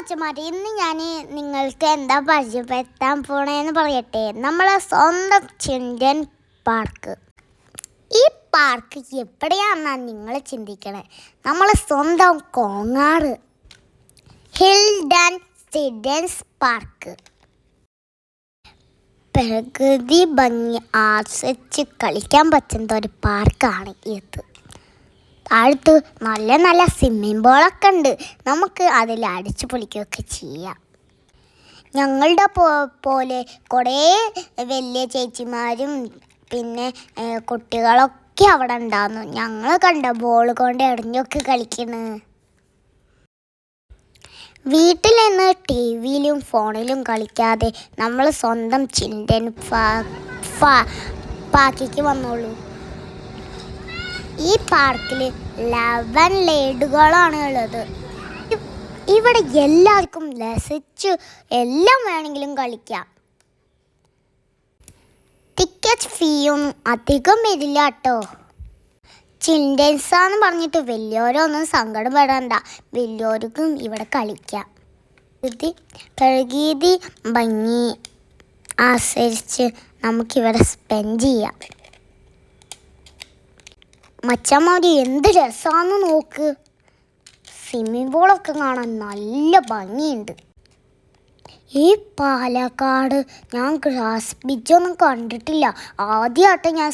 മച്ചന്മാരെ ഇന്ന് ഞാൻ നിങ്ങൾക്ക് എന്താ പരിചയപ്പെടുത്താൻ പോണേന്ന് പറയട്ടെ. നമ്മളെ സ്വന്തം ചിൽഡ്രൻ പാർക്ക്. ഈ പാർക്ക് എവിടെയാണെന്നാണ് നിങ്ങൾ ചിന്തിക്കണേ? നമ്മളെ സ്വന്തം കോങ്ങാട്. Hindon children's park. പ്രകൃതി ഭംഗി ആസ്വദിച്ച് കളിക്കാൻ പറ്റുന്ന ഒരു പാർക്കാണ് ഇത്. താഴത്ത് നല്ല നല്ല സ്വിമ്മിംഗ് പൂളൊക്കെ ഉണ്ട്. നമുക്ക് അതിൽ അടിച്ചു പൊളിക്കുകയൊക്കെ ചെയ്യാം. ഞങ്ങളുടെ പോ പോലെ കുറേ വലിയ ചേച്ചിമാരും പിന്നെ കുട്ടികളൊക്കെ അവിടെ ഉണ്ടായിരുന്നു ഞങ്ങൾ കണ്ട ബോൾ കൊണ്ട് എറിഞ്ഞൊക്കെ കളിക്കണ്. വീട്ടിൽ നിന്ന് ടി വിയിലും ഫോണിലും കളിക്കാതെ നമ്മൾ സ്വന്തം ചിൽഡ്രൻ പാക്കിക്ക് വന്നോളൂ. ഈ പാർക്കിൽ ലെവൻ ലേഡുകളാണ് ഉള്ളത്. ഇവിടെ എല്ലാവർക്കും രസിച്ച് എല്ലാം വേണമെങ്കിലും കളിക്കാം. ടിക്കറ്റ് ഫീയും അധികം വരില്ല കേട്ടോ ചിൽഡ്രൻസാന്ന് പറഞ്ഞിട്ട് വലിയവരൊന്നും സങ്കടം സങ്കടപ്പെടണ്ട. വലിയവർക്കും ഇവിടെ കളിക്കാം. ഇത് പ്രകൃതി ഭംഗി ആസ്വദിച്ച് നമുക്കിവിടെ സ്പെൻഡ് ചെയ്യാം. മച്ചന്മാര് എന്ത് രസമാണെന്ന് നോക്ക്. സ്വിമ്മിംഗ് പൂളൊക്കെ കാണാൻ നല്ല ഭംഗിയുണ്ട്. ഈ പാലക്കാട് ഞാൻ ഗ്രാസ് ബീച്ചൊന്നും കണ്ടിട്ടില്ല. ആദ്യമായിട്ട് ഞാൻ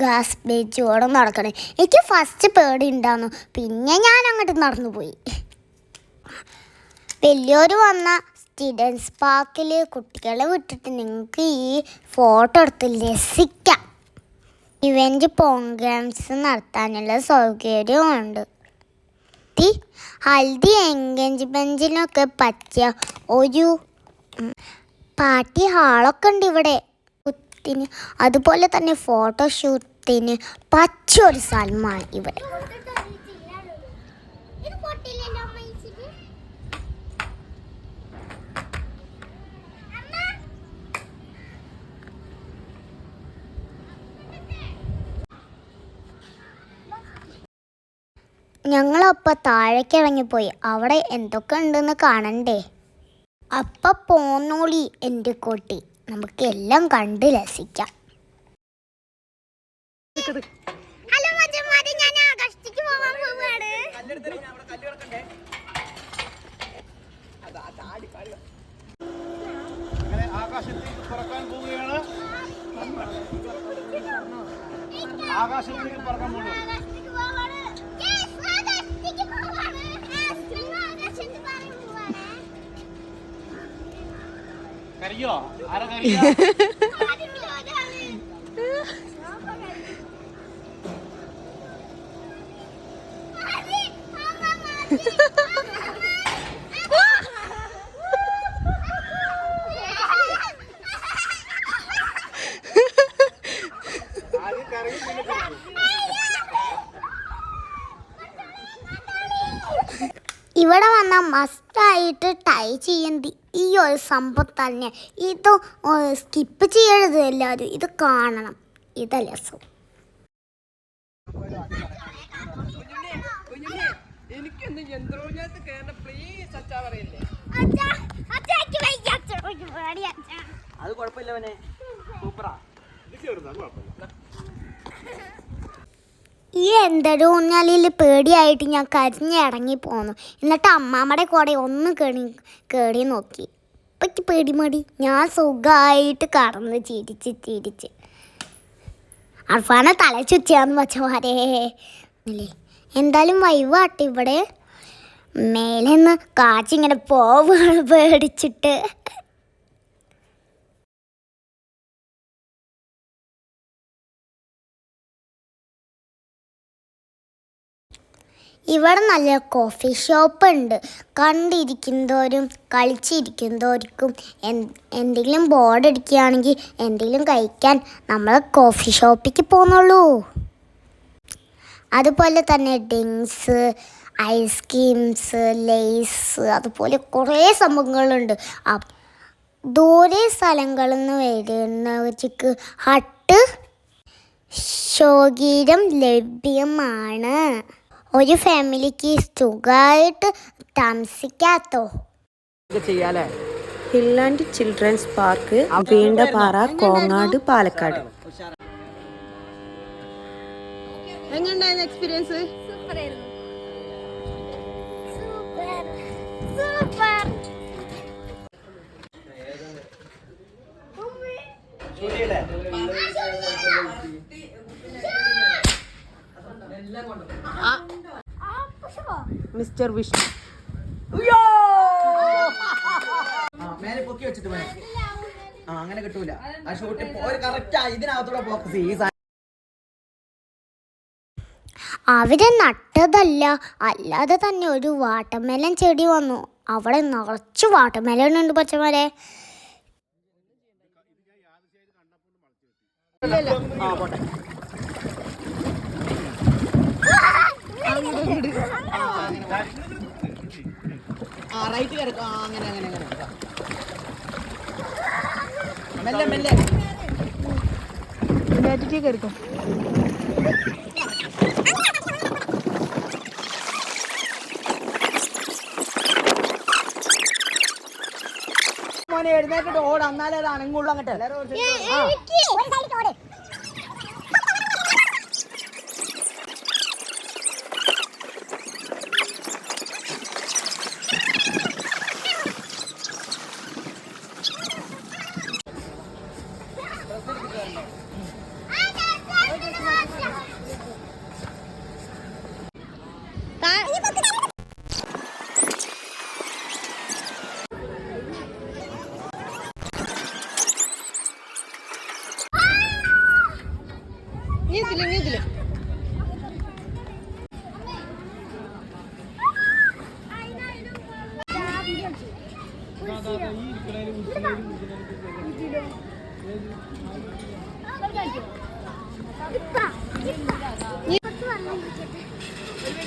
ഗ്രാസ് ബീച്ചോടെ നടക്കണേ. എനിക്ക് ഫസ്റ്റ് പേടി ഉണ്ടായിരുന്നു പിന്നെ ഞാൻ അങ്ങോട്ട് നടന്നു പോയി വലിയൊരു വന്ന സ്റ്റുഡൻസ് പാർക്കിൽ കുട്ടികളെ വിട്ടിട്ട് നിങ്ങൾക്ക് ഈ ഫോട്ടോ എടുത്ത് രസിക്കാം. ഇവന്റ് പ്രോഗ്രാംസ് നടത്താനുള്ള സൗകര്യമുണ്ട് ഈ ഹൽദി എൻഗേജ്മെന്റിനൊക്കെ പറ്റിയ ഒരു പാർട്ടി ഹാളൊക്കെ ഉണ്ട് ഇവിടെ. ത്തിന് അതുപോലെ തന്നെ ഫോട്ടോഷൂട്ടിന് പച്ചൊരു സ്ഥലമാണ് ഇവിടെ. ഞങ്ങളപ്പോൾ താഴേക്ക് ഇറങ്ങിപ്പോയി. അവിടെ എന്തൊക്കെ ഉണ്ടെന്ന് കാണണ്ടേ? അപ്പ പോന്നോളി എന്റെ കോട്ടി. നമുക്ക് എല്ലാം കണ്ട് രസിക്കാം. ഹലോ ഞാൻ ആകാശത്തേക്ക് പോകാൻ പോവാണ്. അങ്ങനെ ആകാശത്തേക്ക് പറക്കാൻ പോവുകയാണ്. ആകാശത്തേക്ക് പറക്കാൻ പോകുന്നത് ഇവിടെ വന്ന മസ്റ്റായിട്ട് ടൈ ചെയ്യുന്നത് ഈ ഒരു സംഭവം തന്നെ. ഇത് സ്കിപ്പ് ചെയ്യരുത് എല്ലാവരും. ഇത് കാണണം. ഇതല്ല രസം. എനിക്കൊന്ന് യന്ത്രോഞ്ഞത്ത് കേറണ പ്ലീസ് അച്ഛാ. പറയല്ലേ അത് കുഴപ്പമില്ല അവനെ. സൂപ്പറാ. ഇത് കേറുന്നു, അത് കുഴപ്പമില്ല. ഈ എന്തൊരു ഊഞ്ഞാലിൽ പേടിയായിട്ട് ഞാൻ കരിഞ്ഞിറങ്ങി പോന്നു. എന്നിട്ട് അമ്മാമ്മയുടെ കൂടെ ഒന്ന് കേണി കേടി നോക്കി. ഇപ്പയ്ക്ക് പേടി മടി. ഞാൻ സുഖമായിട്ട് കടന്ന് ചിരിച്ച് ചിരിച്ച്. അർഫാന തല ചുറ്റിയാന്ന് മച്ചമാരെ അല്ലേ എന്തായാലും വൈവാട്ടെ ഇവിടെ. മേലെ നിന്ന് കാച്ചിങ്ങനെ പോവുകയാണ് പേടിച്ചിട്ട്. ഇവിടെ നല്ല കോഫി ഷോപ്പ് ഉണ്ട്. കണ്ടിരിക്കുന്നതോരും കളിച്ചിരിക്കുന്നതോർക്കും എന്ത് എന്തെങ്കിലും ബോർഡ് അടിക്കുകയാണെങ്കിൽ എന്തെങ്കിലും കഴിക്കാൻ നമ്മൾ കോഫി ഷോപ്പിക്ക് പോകുന്നുള്ളൂ. അതുപോലെ തന്നെ ഡിങ്സ് ഐസ്ക്രീംസ് ലേസ് അതുപോലെ കുറേ സംഭവങ്ങളുണ്ട്. ദൂരെ സ്ഥലങ്ങളിൽ നിന്ന് വരുന്നവർക്ക് ഹട്ട് ശോകീരം ലഭ്യമാണ്. ഒരു ഫാമിലിക്ക് സുഖമായിട്ട് താമസിക്കാത്തോ? ചെയ്യാലേ hill and children's park Veendappara Kongad Palakkad. എങ്ങനെയുണ്ടായിരുന്നു എക്സ്പീരിയൻസ് മിസ്റ്റർ വിഷ്ണു. ആ, മേലെ പൊക്കി വെച്ചിട്ട് ആ അങ്ങനെ കിട്ടൂല. ആ ഷൂട്ട് ഒരു കറക്റ്റ് ഇതിനകത്തൂടെ ഫോക്കസ് ഈ അവർ നട്ടതല്ല. അല്ലാതെ തന്നെ ഒരു വാട്ടർമെലൻ ചെടി വന്നു. അവിടെ നിറച്ച് വാട്ടർമെലൻ ഉണ്ട് പച്ചമരെ. ആ പോട്ടെ. ആ റൈറ്റ് കിടക്കും. അങ്ങനെ അങ്ങനെ അങ്ങനെ. മെല്ലെ മെല്ലെ. മെല്ലെ മോനെ എഴുന്നേക്കിട്ട് ഓട്. എന്നാലേ അത് അനങ്ങുള്ളൂ അങ്ങോട്ട്. നീ കുറച്ച് വെള്ളം കുടിക്കട്ടെ